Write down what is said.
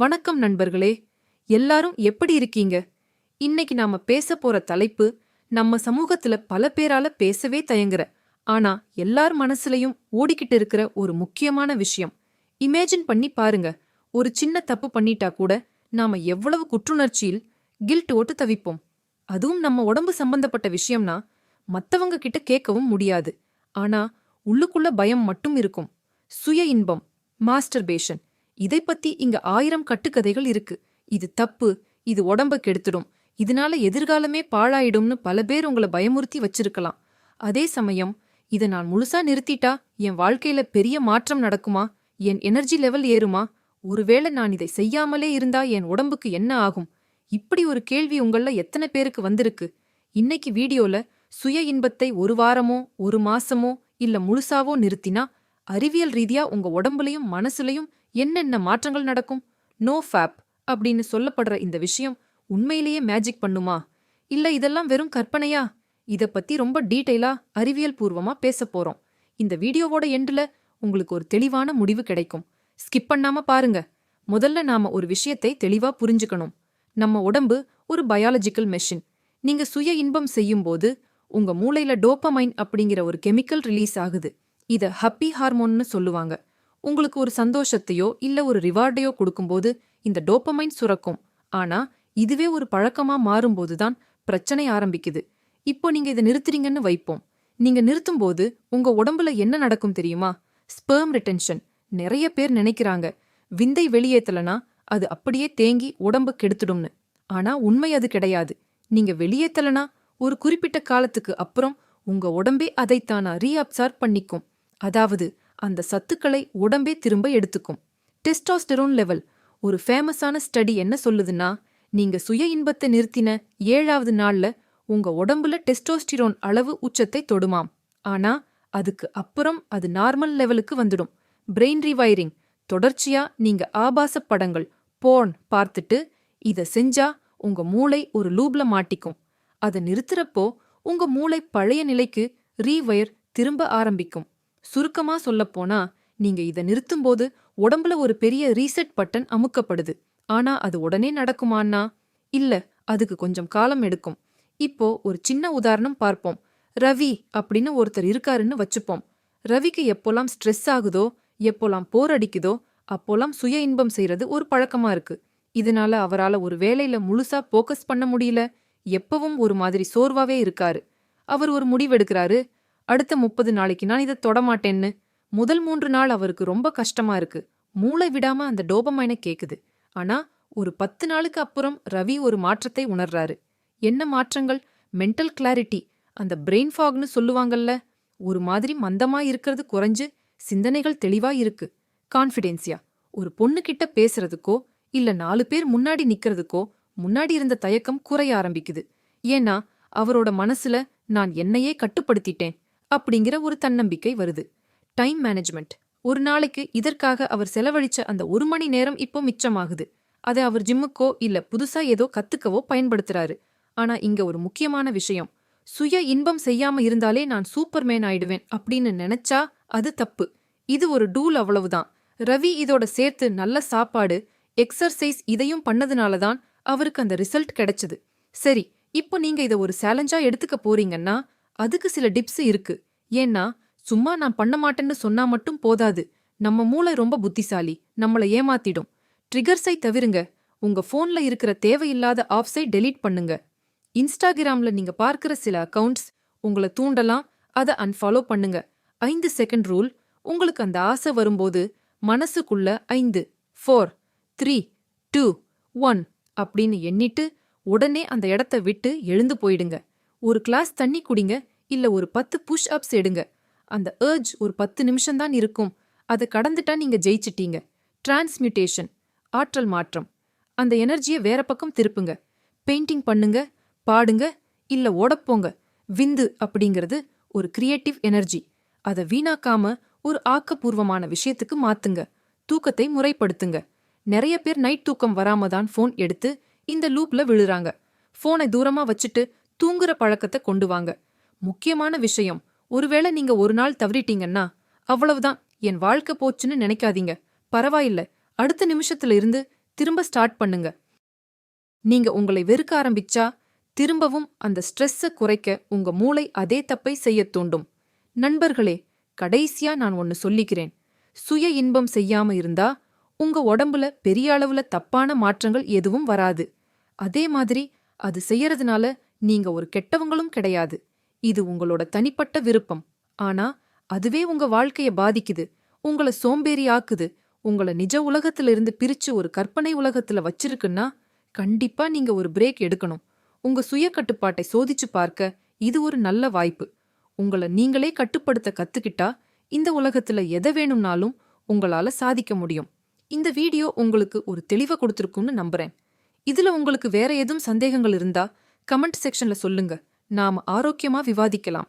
வணக்கம் நண்பர்களே எல்லாரும் எப்படி இருக்கீங்க? இன்னைக்கு நாம பேச போற தலைப்பு நம்ம சமூகத்துல பல பேரால பேசவே தயங்குற ஆனா எல்லார் மனசுலயும் ஓடிக்கிட்டு இருக்கிற ஒரு முக்கியமான விஷயம். இமேஜின் பண்ணி பாருங்க ஒரு சின்ன தப்பு பண்ணிட்டா கூட நாம எவ்வளவு குற்றுணர்ச்சியில் கில்ட் ஓட்டு தவிப்போம். அதுவும் நம்ம உடம்பு சம்பந்தப்பட்ட விஷயம்னா மத்தவங்க கிட்ட கேட்கவும் முடியாது. ஆனா உள்ளுக்குள்ள பயம் மட்டும் இருக்கும். சுய இன்பம் மாஸ்டர்பேஷன் இதை பத்தி இங்க ஆயிரம் கட்டுக்கதைகள் இருக்கு. இது தப்பு இது உடம்ப கெடுத்துடும். இதனால எதிர்காலமே பாழாயிடும்னு பல பேர் உங்களை பயமுறுத்தி வச்சிருக்கலாம். அதே சமயம் இதை நான் முழுசா நிறுத்திட்டா என் வாழ்க்கையில பெரிய மாற்றம் நடக்குமா? என் எனர்ஜி லெவல் ஏறுமா? ஒருவேளை நான் இதை செய்யாமலே இருந்தா என் உடம்புக்கு என்ன ஆகும்? இப்படி ஒரு கேள்வி உங்கள எத்தனை பேருக்கு வந்திருக்கு? இன்னைக்கு வீடியோல சுய இன்பத்தை ஒரு வாரமோ ஒரு மாசமோ இல்ல முழுசாவோ நிறுத்தினா அறிவியல் ரீதியா உங்க உடம்புலயும் மனசுலயும் என்னென்ன மாற்றங்கள் நடக்கும்? நோ ஃபேப் அப்படின்னு சொல்லப்படுற இந்த விஷயம் உண்மையிலேயே மேஜிக் பண்ணுமா? இல்ல இதெல்லாம் வெறும் கற்பனையா? இத பத்தி ரொம்ப டீட்டெயிலா அறிவியல் பூர்வமா பேச போறோம். இந்த வீடியோவோட எண்டுல உங்களுக்கு ஒரு தெளிவான முடிவு கிடைக்கும். ஸ்கிப் பண்ணாம பாருங்க. முதல்ல நாம ஒரு விஷயத்தை தெளிவா புரிஞ்சுக்கணும். நம்ம உடம்பு ஒரு பயாலஜிக்கல் மெஷின் நீங்க சுய இன்பம் செய்யும்போது உங்க மூளையில டோப்பமைன் அப்படிங்கிற ஒரு கெமிக்கல் ரிலீஸ் ஆகுது. இத ஹப்பி ஹார்மோன்னு சொல்லுவாங்க. உங்களுக்கு ஒரு சந்தோஷத்தையோ இல்ல ஒரு ரிவார்டையோ கொடுக்கும்போது இந்த டோப்பமைன் சுரக்கும். ஆனா இதுவே ஒரு பழக்கமா மாறும்போது தான் பிரச்சனை ஆரம்பிக்குது. இப்போ நீங்க இதை நிறுத்துறீங்கன்னு வைப்போம். நீங்க நிறுத்தும்போது உங்க உடம்புல என்ன நடக்கும் தெரியுமா? ஸ்பெர்ம் ரிட்டென்ஷன் நிறைய பேர் நினைக்கிறாங்க விந்தை வெளியேத்தலனா அது அப்படியே தேங்கி உடம்பு கெடுத்துடும்னு. ஆனா உண்மை அது கிடையாது. நீங்க வெளியேத்தலனா ஒரு குறிப்பிட்ட காலத்துக்கு அப்புறம் உங்க உடம்பே அதைத்தானா ரீஅப்சார்ப் பண்ணிக்கும். அதாவது அந்த சத்துக்களை உடம்பே திரும்ப எடுத்துக்கும். டெஸ்டாஸ்டெரோன் லெவல் ஒரு ஃபேமஸான ஸ்டடி என்ன சொல்லுதுன்னா நீங்க சுய இன்பத்தை நிறுத்தின ஏழாவது நாள்ல உங்க உடம்புல டெஸ்டோஸ்டிரோன் அளவு உச்சத்தை தொடுமாம். ஆனா அதுக்கு அப்புறம் அது நார்மல் லெவலுக்கு வந்துடும். பிரெயின் ரிவைரிங் தொடர்ச்சியா நீங்க ஆபாச படங்கள் போர்ன் பார்த்துட்டு இத செஞ்சா உங்க மூளை ஒரு லூப்ல மாட்டிக்கும். அதை நிறுத்துறப்போ உங்க மூளை பழைய நிலைக்கு ரீவயர் திரும்ப ஆரம்பிக்கும். சுருக்கமா சொல்லப்போனா நீங்க இத நிறுத்தும்போது உடம்புல ஒரு பெரிய ரீசெட் பட்டன் அமுக்கப்படுது. ஆனா அது உடனே நடக்குமான்னா இல்ல அதுக்கு கொஞ்சம் காலம் எடுக்கும். இப்போ ஒரு சின்ன உதாரணம் பார்ப்போம். ரவி அப்படின்னு ஒருத்தர் இருக்காருன்னு வச்சுப்போம். ரவிக்கு எப்போல்லாம் ஸ்ட்ரெஸ் ஆகுதோ எப்போல்லாம் போர் அடிக்குதோ அப்போல்லாம் சுய இன்பம் செய்யறது ஒரு பழக்கமா இருக்கு. இதனால அவரால ஒரு வேலையில முழுசா போக்கஸ் பண்ண முடியல. எப்பவும் ஒரு மாதிரி சோர்வாவே இருக்காரு. அவர் ஒரு முடிவெடுக்கிறாரு. அடுத்த முப்பது நாளைக்கு நான் இதை தொடமாட்டேன்னு முதல் மூன்று நாள் அவருக்கு ரொம்ப கஷ்டமா இருக்கு. மூளை விடாம அந்த டோபமைனை கேக்குது. ஆனா ஒரு பத்து நாளுக்கு அப்புறம் ரவி ஒரு மாற்றத்தை உணர்றாரு. என்ன மாற்றங்கள்? மென்டல் கிளாரிட்டி அந்த பிரெயின் ஃபாக்னு சொல்லுவாங்கல்ல. ஒரு மாதிரி மந்தமா இருக்கிறது குறைஞ்சு சிந்தனைகள் தெளிவா இருக்கு. கான்ஃபிடென்சியா ஒரு பொண்ணு கிட்ட பேசுறதுக்கோ இல்ல நாலு பேர் முன்னாடி நிக்கிறதுக்கோ முன்னாடி இருந்த தயக்கம் குறைய ஆரம்பிக்குது. ஏன்னா அவரோட மனசுல நான் என்னையே கட்டுப்படுத்திட்டேன். அப்படிங்கிற ஒரு தன்னம்பிக்கை வருது. டைம் மேனேஜ்மெண்ட் ஒரு நாளைக்கு இதற்காக அவர் செலவழிச்ச அந்த ஒரு மணி நேரம் இப்போ மிச்சமாகுது. அதை அவர் ஜிம்முக்கோ இல்ல புதுசா ஏதோ கத்துக்கவோ பயன்படுத்துறாரு. ஆனா இங்க ஒரு முக்கியமான விஷயம். சுய இன்பம் செய்யாம இருந்தாலே நான் சூப்பர்மேன் ஆயிடுவேன் அப்படின்னு நினைச்சா அது தப்பு. இது ஒரு டூல் அவ்வளவுதான். ரவி இதோட சேர்த்து நல்ல சாப்பாடு எக்ஸர்சைஸ் இதையும் பண்ணதுனால தான் அவருக்கு அந்த ரிசல்ட் கிடைச்சது. சரி இப்போ நீங்க இத ஒரு சேலஞ்சா எடுத்துக்க போறீங்கன்னா அதுக்கு சில டிப்ஸ் இருக்கு. ஏன்னா சும்மா நான் பண்ண மாட்டேன்னு சொன்னா மட்டும் போதாது. நம்ம மூளை ரொம்ப புத்திசாலி. நம்மள ஏமாத்திடும். ட்ரிகர்ஸை தவிருங்க. உங்க போன்ல இருக்கிற தேவையில்லாத ஆப்ஸை டெலீட் பண்ணுங்க. இன்ஸ்டாகிராம்ல நீங்க பார்க்கிற சில அக்கவுண்ட்ஸ் உங்களை தூண்டலாம் அதை அன்ஃபாலோ பண்ணுங்க. ஐந்து செகண்ட் ரூல் உங்களுக்கு அந்த ஆசை வரும்போது மனசுக்குள்ள ஐந்து ஃபோர் த்ரீ டூ ஒன் அப்படின்னு எண்ணிட்டு உடனே அந்த இடத்த விட்டு எழுந்து போயிடுங்க. ஒரு கிளாஸ் தண்ணி குடிங்க. இல்ல ஒரு பத்து புஷ் அப்ஸ் எடுங்க. அந்த ஏர்ஜ் ஒரு பத்து நிமிஷம்தான் இருக்கும். அதை கடந்துட்டா நீங்க ஜெயிச்சிட்டீங்க. டிரான்ஸ்மியூட்டேஷன் ஆற்றல் மாற்றம். அந்த எனர்ஜியை வேற பக்கம் திருப்புங்க. பெயிண்டிங் பண்ணுங்க பாடுங்க இல்ல ஓடப்போங்க. விந்து அப்படிங்கிறது ஒரு கிரியேட்டிவ் எனர்ஜி அதை வீணாக்காம ஒரு ஆக்கப்பூர்வமான விஷயத்துக்கு மாத்துங்க. தூக்கத்தை முறைப்படுத்துங்க. நிறைய பேர் நைட் தூக்கம் வராம தான் ஃபோன் எடுத்து இந்த லூப்ல விழுறாங்க. ஃபோனை தூரமா வச்சுட்டு தூங்குற பழக்கத்தை கொண்டு வாங்க. முக்கியமான விஷயம். ஒருவேளை நீங்க ஒரு நாள் தவறிட்டீங்கன்னா அவ்வளவுதான். என் வாழ்க்கை போச்சுன்னு நினைக்காதீங்க. பரவாயில்ல. அடுத்த நிமிஷத்துல இருந்து திரும்ப ஸ்டார்ட் பண்ணுங்க. நீங்க உங்களை வெறுக்க ஆரம்பிச்சா திரும்பவும் அந்த ஸ்ட்ரெஸ்ஸ குறைக்க உங்க மூளை அதே தப்பை செய்யத் தூண்டும். நண்பர்களே கடைசியா நான் ஒன்னு சொல்லிக்கிறேன். சுய இன்பம் செய்யாம இருந்தா உங்க உடம்புல பெரிய அளவுல தப்பான மாற்றங்கள் எதுவும் வராது. அதே மாதிரி அது செய்யறதுனால நீங்க ஒரு கெட்டவங்களும் கிடையாது. இது உங்களோட தனிப்பட்ட விருப்பம். ஆனா அதுவே உங்க வாழ்க்கைய பாதிக்குது. உங்கள சோம்பேறி ஆக்குது உங்கள நிஜ உலகத்துல இருந்து பிரிச்சு ஒரு கற்பனை உலகத்துல வச்சிருக்குன்னா கண்டிப்பா நீங்க ஒரு பிரேக் எடுக்கணும். உங்க சுய கட்டுப்பாட்டை சோதிச்சு பார்க்க இது ஒரு நல்ல வாய்ப்பு. உங்கள நீங்களே கட்டுப்படுத்த கத்துக்கிட்டா இந்த உலகத்துல எதை வேணும்னாலும் உங்களால சாதிக்க முடியும். இந்த வீடியோ உங்களுக்கு ஒரு தெளிவை கொடுத்துருக்கும்னு நம்புறேன். இதுல உங்களுக்கு வேற எதுவும் சந்தேகங்கள் இருந்தா கமெண்ட் செக்ஷன்ல சொல்லுங்க. நாம் ஆரோக்கியமா விவாதிக்கலாம்.